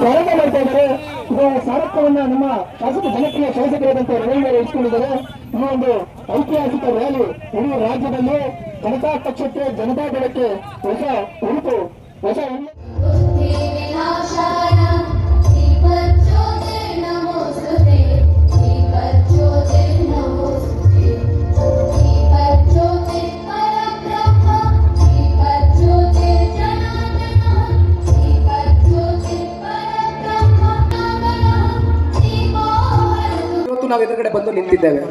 ಪ್ರಾರಂಭ ಮಾಡ್ತಾ ಇದ್ದಾರೆ. ಇದು ಸ್ಮಾರಕವನ್ನ ನಮ್ಮ ಶಾಸಕ ಜನಪ್ರಿಯ ಶಾಸಕರಾದಂತಹ ರವೀಂದ್ರ ಇಟ್ಕೊಂಡಿದ್ದಾರೆ ಈ ಒಂದು ಐತಿಹಾಸಿಕ ರ್ಯಾಲಿ ಇಡೀ ರಾಜ್ಯದಲ್ಲಿ ಜನತಾ ಪಕ್ಷಕ್ಕೆ ಜನತಾ ದಳಕ್ಕೆ ಹೊಸ ಉಂಟು ಹೊಸ ನಾವು ಎದುರುಗಡೆ ಬಂದು ನಿಂತಿದ್ದೇವೆ.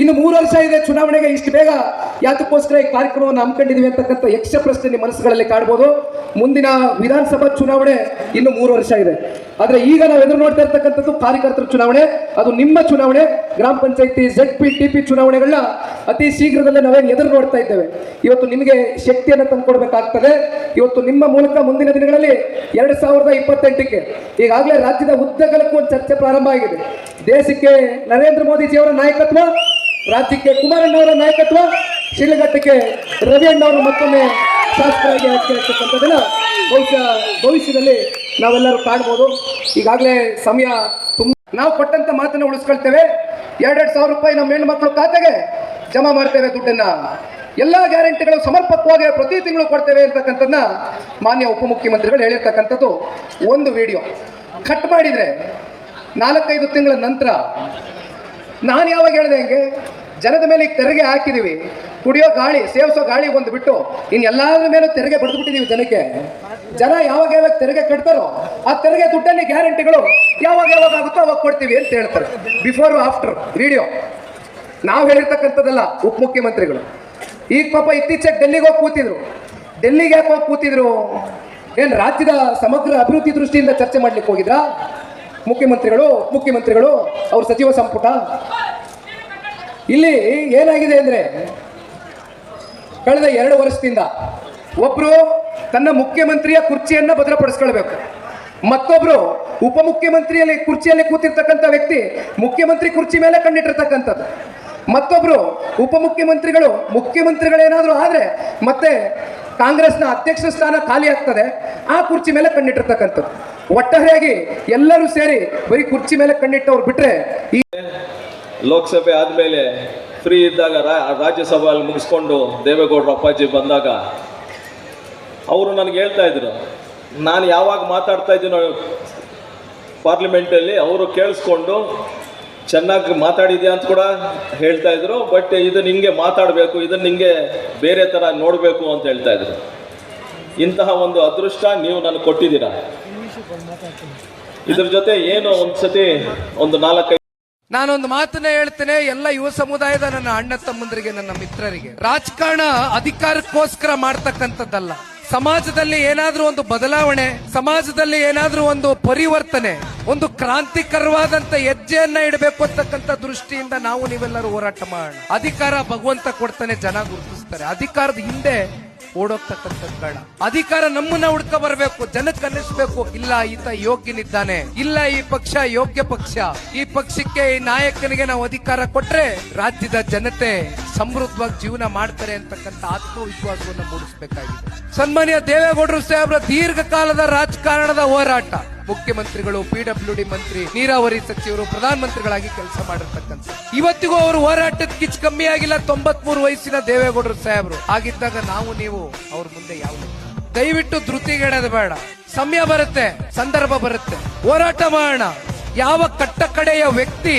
ಇನ್ನು ಮೂರು ವರ್ಷ ಇದೆ ಚುನಾವಣೆಗೆ ಇಷ್ಟು ಬೇಗ ಯಾತಕ್ಕೋಸ್ಕರ ಈ ಕಾರ್ಯಕ್ರಮವನ್ನು ಹಮ್ಮಿಕೊಂಡಿದ್ದೀವಿ ಅಂತಕ್ಕಂಥ ಯಕ್ಷ ಪ್ರಶ್ನೆ ನಿಮ್ಮ ಮನಸ್ಸುಗಳಲ್ಲಿ ಕಾಡ್ಬೋದು ಮುಂದಿನ ವಿಧಾನಸಭಾ ಚುನಾವಣೆ ಇನ್ನು ಮೂರು ವರ್ಷ ಇದೆ. ಆದ್ರೆ ಈಗ ನಾವು ಎದುರು ನೋಡ್ತಾ ಇರ್ತಕ್ಕಂಥದ್ದು ಕಾರ್ಯಕರ್ತರ ಚುನಾವಣೆ, ಅದು ನಿಮ್ಮ ಚುನಾವಣೆ, ಗ್ರಾಮ ಪಂಚಾಯತಿ ಜೆಡ್ ಪಿ ಟಿ ಪಿ ಚುನಾವಣೆಗಳನ್ನ ಅತಿ ಶೀಘ್ರದಲ್ಲೇ ನಾವೇನು ಎದುರು ನೋಡ್ತಾ ಇದ್ದೇವೆ. ಇವತ್ತು ನಿಮಗೆ ಶಕ್ತಿಯನ್ನು ತಂದುಕೊಡ್ಬೇಕಾಗ್ತದೆ. ಇವತ್ತು ನಿಮ್ಮ ಮೂಲಕ ಮುಂದಿನ ದಿನಗಳಲ್ಲಿ ಎರಡು ಸಾವಿರದ ಇಪ್ಪತ್ತೆಂಟಕ್ಕೆ ಈಗಾಗಲೇ ರಾಜ್ಯದ ಉದ್ದಗಲಕ್ಕೂ ಒಂದು ಚರ್ಚೆ ಪ್ರಾರಂಭ ಆಗಿದೆ. ದೇಶಕ್ಕೆ ನರೇಂದ್ರ ಮೋದಿಜಿಯವರ ನಾಯಕತ್ವ, ರಾಜ್ಯಕ್ಕೆ ಕುಮಾರಣ್ಣವರ ನಾಯಕತ್ವ ಶಿಲಘಟ್ಟಕ್ಕೆ ರವಿ ಅಣ್ಣವರು ಮತ್ತೊಮ್ಮೆ ಶಾಸಕರಾಗಿ ಆಯ್ಕೆ ಆಗ್ತಕ್ಕಂಥದ್ದನ್ನ ಬಹುಶಃ ಭವಿಷ್ಯದಲ್ಲಿ ನಾವೆಲ್ಲರೂ ಕಾಣ್ಬೋದು. ಈಗಾಗಲೇ ಸಮಯ ತುಂಬ ನಾವು ಕೊಟ್ಟಂತ ಮಾತನ್ನು ಉಳಿಸ್ಕೊಳ್ತೇವೆ. ಎರಡೆರಡು ಸಾವಿರ ರೂಪಾಯಿ ನಮ್ಮ ಹೆಣ್ಣು ಮಕ್ಕಳು ಖಾತೆಗೆ ಜಮಾ ಮಾಡ್ತೇವೆ ದುಡ್ಡನ್ನ. ಎಲ್ಲ ಗ್ಯಾರಂಟಿಗಳು ಸಮರ್ಪಕವಾಗಿ ಪ್ರತಿ ತಿಂಗಳು ಕೊಡ್ತೇವೆ ಅಂತಕ್ಕಂಥದ್ದನ್ನ ಮಾನ್ಯ ಉಪಮುಖ್ಯಮಂತ್ರಿಗಳು ಹೇಳಿರ್ತಕ್ಕಂಥದ್ದು ಒಂದು ವಿಡಿಯೋ. ಕಟ್ ಮಾಡಿದ್ರೆ ನಾಲ್ಕೈದು ತಿಂಗಳ ನಂತರ ನಾನು ಯಾವಾಗ ಹೇಳಿದೆ ಹಂಗೆ? ಜನದ ಮೇಲೆ ತೆರಿಗೆ ಹಾಕಿದೀವಿ. ಕುಡಿಯೋ ಗಾಳಿ, ಸೇವಿಸೋ ಗಾಳಿ ಒಂದು ಬಿಟ್ಟು ಇನ್ನು ಎಲ್ಲಾದ್ರ ಮೇಲೂ ತೆರಿಗೆ ಬಡ್ದುಬಿಟ್ಟಿದೀವಿ ಜನಕ್ಕೆ. ಜನ ಯಾವಾಗ ಯಾವಾಗ ತೆರಿಗೆ ಕಟ್ತಾರೋ ಆ ತೆರಿಗೆ ದುಡ್ಡಲ್ಲಿ ಗ್ಯಾರಂಟಿಗಳು ಯಾವಾಗ ಯಾವಾಗ ಆಗುತ್ತೋ ಅವಾಗ ಕೊಡ್ತೀವಿ ಅಂತ ಹೇಳ್ತಾರೆ. ಬಿಫೋರ್ ಆಫ್ಟರ್ ವಿಡಿಯೋ ನಾವು ಹೇಳಿರ್ತಕ್ಕಂಥದ್ದಲ್ಲ ಉಪಮುಖ್ಯಮಂತ್ರಿಗಳು ಈಗ ಪಾಪ ಇತ್ತೀಚೆಗೆ ಡೆಲ್ಲಿಗೆ ಹೋಗಿ ಕೂತಿದ್ರು. ಡೆಲ್ಲಿಗೆ ಯಾಕೆ ಹೋಗಿ ಕೂತಿದ್ರು? ಏನು ರಾಜ್ಯದ ಸಮಗ್ರ ಅಭಿವೃದ್ಧಿ ದೃಷ್ಟಿಯಿಂದ ಚರ್ಚೆ ಮಾಡ್ಲಿಕ್ಕೆ ಹೋಗಿದ್ರಾ? ಮುಖ್ಯಮಂತ್ರಿಗಳು ಮುಖ್ಯಮಂತ್ರಿಗಳು, ಅವ್ರ ಸಚಿವ ಸಂಪುಟ. ಇಲ್ಲಿ ಏನಾಗಿದೆ ಅಂದ್ರೆ ಕಳೆದ ಎರಡು ವರ್ಷದಿಂದ ಒಬ್ರು ತನ್ನ ಮುಖ್ಯಮಂತ್ರಿಯ ಕುರ್ಚಿಯನ್ನ ಭದ್ರಪಡಿಸ್ಕೊಳ್ಬೇಕು. ಮತ್ತೊಬ್ರು ಉಪಮುಖ್ಯಮಂತ್ರಿಯಲ್ಲಿ ಕುರ್ಚಿಯಲ್ಲಿ ಕೂತಿರ್ತಕ್ಕಂಥ ವ್ಯಕ್ತಿ ಮುಖ್ಯಮಂತ್ರಿ ಕುರ್ಚಿ ಮೇಲೆ ಕಂಡಿಟ್ಟಿರ್ತಕ್ಕಂಥದ್ದು ಮತ್ತೊಬ್ರು ಉಪಮುಖ್ಯಮಂತ್ರಿಗಳು ಮುಖ್ಯಮಂತ್ರಿಗಳೇನಾದ್ರೂ ಆದರೆ ಮತ್ತೆ ಕಾಂಗ್ರೆಸ್ನ ಅಧ್ಯಕ್ಷ ಸ್ಥಾನ ಖಾಲಿ ಆಗ್ತದೆ, ಆ ಕುರ್ಚಿ ಮೇಲೆ ಕಂಡಿಟ್ಟಿರ್ತಕ್ಕಂಥದ್ದು ಒಟ್ಟಾರೆಯಾಗಿ ಎಲ್ಲರೂ ಸೇರಿ ಬರೀ ಕುರ್ಚಿ ಮೇಲೆ ಕಣ್ಣಿಟ್ಟವ್ರು ಬಿಟ್ರೆ ಈ ಲೋಕಸಭೆ ಆದಮೇಲೆ ಫ್ರೀ ಇದ್ದಾಗ ರಾಜ್ಯಸಭೆಯಲ್ಲಿ ಮುಗಿಸ್ಕೊಂಡು ದೇವೇಗೌಡರು ಅಪ್ಪಾಜಿ ಬಂದಾಗ ಅವರು ನನಗೆ ಹೇಳ್ತಾ ಇದ್ರು, ನಾನು ಯಾವಾಗ ಮಾತಾಡ್ತಾ ಇದ್ದೀನೋ ಪಾರ್ಲಿಮೆಂಟಲ್ಲಿ ಅವರು ಕೇಳಿಸ್ಕೊಂಡು ಚೆನ್ನಾಗಿ ಮಾತಾಡಿದ್ಯಾ ಅಂತ ಕೂಡ ಹೇಳ್ತಾ ಇದ್ರು, ಬಟ್ ಇದನ್ನ ಹಿಂಗೆ ಮಾತಾಡಬೇಕು ಇದನ್ನ ನಿಮಗೆ ಬೇರೆ ಥರ ನೋಡಬೇಕು ಅಂತ ಹೇಳ್ತಾ ಇದ್ರು. ಇಂತಹ ಒಂದು ಅದೃಷ್ಟ ನೀವು ನನಗೆ ಕೊಟ್ಟಿದ್ದೀರಾ? ಇದ್ರ ಜೊತೆ ಏನು ಒಂದ್ಸತಿ ಒಂದು ನಾಲ್ಕೈದು ನಾನೊಂದು ಮಾತನ್ನ ಹೇಳ್ತೇನೆ, ಎಲ್ಲ ಯುವ ಸಮುದಾಯದ ನನ್ನ ಅಣ್ಣ ತಮ್ಮಂದರಿಗೆ, ನನ್ನ ಮಿತ್ರರಿಗೆ. ರಾಜಕಾರಣ ಅಧಿಕಾರಕ್ಕೋಸ್ಕರ ಮಾಡ್ತಕ್ಕಂಥದ್ದಲ್ಲ. ಸಮಾಜದಲ್ಲಿ ಏನಾದ್ರೂ ಒಂದು ಬದಲಾವಣೆ, ಸಮಾಜದಲ್ಲಿ ಏನಾದ್ರೂ ಒಂದು ಪರಿವರ್ತನೆ, ಒಂದು ಕ್ರಾಂತಿಕರವಾದಂತ ಹೆಜ್ಜೆಯನ್ನ ಇಡಬೇಕು ಅಂತಕ್ಕಂಥ ದೃಷ್ಟಿಯಿಂದ ನಾವು ನೀವೆಲ್ಲರೂ ಹೋರಾಟ ಮಾಡೋಣ. ಅಧಿಕಾರ ಭಗವಂತ ಕೊಡ್ತಾನೆ ಜನ ಗುರುತಿಸ್ತಾರೆ. ಅಧಿಕಾರದ ಹಿಂದೆ ಓಡೋಗ್ತಕ್ಕಂಥದ್ದು ಬೇಡ ಅಧಿಕಾರ ನಮ್ಮನ್ನ ಹುಡ್ಕ ಬರಬೇಕು, ಜನಕ್ಕೆ ಅನ್ನಿಸ್ಬೇಕು. ಇಲ್ಲ, ಈತ ಯೋಗ್ಯನಿದ್ದಾನೆ. ಇಲ್ಲ, ಈ ಪಕ್ಷ ಯೋಗ್ಯ ಪಕ್ಷ. ಈ ಪಕ್ಷಕ್ಕೆ ಈ ನಾಯಕನಿಗೆ ನಾವು ಅಧಿಕಾರ ಕೊಟ್ರೆ ರಾಜ್ಯದ ಜನತೆ ಸಮೃದ್ಧವಾಗಿ ಜೀವನ ಮಾಡ್ತಾರೆ ಅಂತಕ್ಕಂಥ ಆತ್ಮವಿಶ್ವಾಸವನ್ನು ಮೂಡಿಸಬೇಕಾಗಿದೆ. ಸನ್ಮಾನ್ಯ ದೇವೇಗೌಡರು ಸಾಹೇಬ್ರ, ದೀರ್ಘಕಾಲದ ರಾಜಕಾರಣದ ಹೋರಾಟ. ಮುಖ್ಯಮಂತ್ರಿಗಳು ಪಿಡಬ್ಲ್ಯೂ ಮಂತ್ರಿ, ನೀರಾವರಿ ಸಚಿವರು, ಪ್ರಧಾನಮಂತ್ರಿಗಳಾಗಿ ಕೆಲಸ ಮಾಡಿರ್ತಕ್ಕಂಥ. ಇವತ್ತಿಗೂ ಅವರು ಹೋರಾಟದ ಕಿಚ್ ಕಮ್ಮಿ ಆಗಿಲ್ಲ ತೊಂಬತ್ಮೂರು ವಯಸ್ಸಿನ ದೇವೇಗೌಡರು ಸಾಹೇಬರು. ಆಗಿದ್ದಾಗ ನಾವು, ನೀವು, ಅವ್ರ ಮುಂದೆ ಯಾವ ದಯವಿಟ್ಟು ಧೃತಿಗೆಡದ ಬೇಡ. ಸಮಯ ಬರುತ್ತೆ, ಸಂದರ್ಭ ಬರುತ್ತೆ. ಹೋರಾಟ ಮಾಡೋಣ. ಯಾವ ಕಟ್ಟಕಡೆಯ ವ್ಯಕ್ತಿ